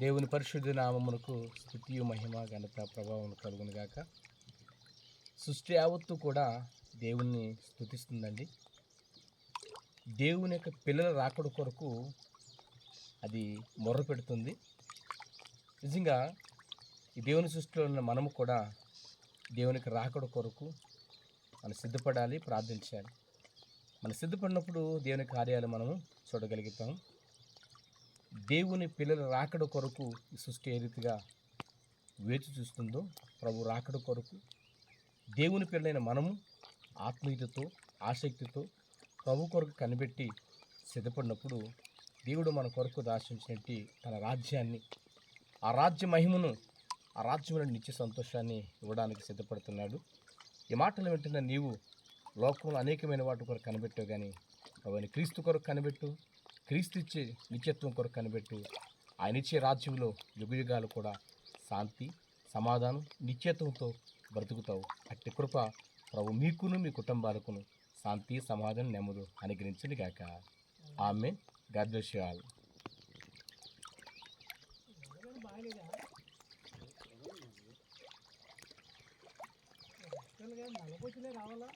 దేవుని పరిశుద్ధ నామమునకు స్థుతియు మహిమ ఘనత ప్రభావం కలుగును గాక. సృష్టి యావత్తు కూడా దేవుణ్ణి స్థుతిస్తుందండి దేవుని యొక్క పిల్లల రాకడ కొరకు అది మొర్ర పెడుతుంది. నిజంగా ఈ దేవుని సృష్టిలో ఉన్న మనము కూడా దేవునికి రాకడ కొరకు మనం సిద్ధపడాలి ప్రార్థించాలి. మనం సిద్ధపడినప్పుడు దేవుని కార్యాలు మనము చూడగలుగుతాం. దేవుని పిల్లల రాకడ కొరకు సృష్టి ఏ రీతిగా వేచి చూస్తుందో ప్రభు రాకడ కొరకు దేవుని పిల్లలైన మనము ఆత్మీయతతో ఆసక్తితో ప్రభు కొరకు కనిపెట్టి సిద్ధపడినప్పుడు దేవుడు మన కొరకు దాశించినట్టు తన రాజ్యాన్ని ఆ రాజ్య మహిమను ఆ రాజ్యంలో నిత్య సంతోషాన్ని ఇవ్వడానికి సిద్ధపడుతున్నాడు. ఈ మాటలు వింటున్న నీవు లోకంలో అనేకమైన వాటి కొరకు కనిపెట్టావు కానీ అవన్నీ క్రీస్తు కొరకు కనిపెట్టు క్రీస్తు ఇచ్చే నిత్యత్వం కొరకు కనిపెట్టు. ఆయన ఇచ్చే రాజ్యంలో యుగయుగాలు కూడా శాంతి సమాధానం నిత్యత్వంతో బ్రతుకుతావు. అట్టి కృప ప్రభు మీకును మీ కుటుంబాలకును శాంతి సమాధానం నెమ్మదు అనుగ్రహించండి గాక ఆమె గద్వేషాలు రావాలా?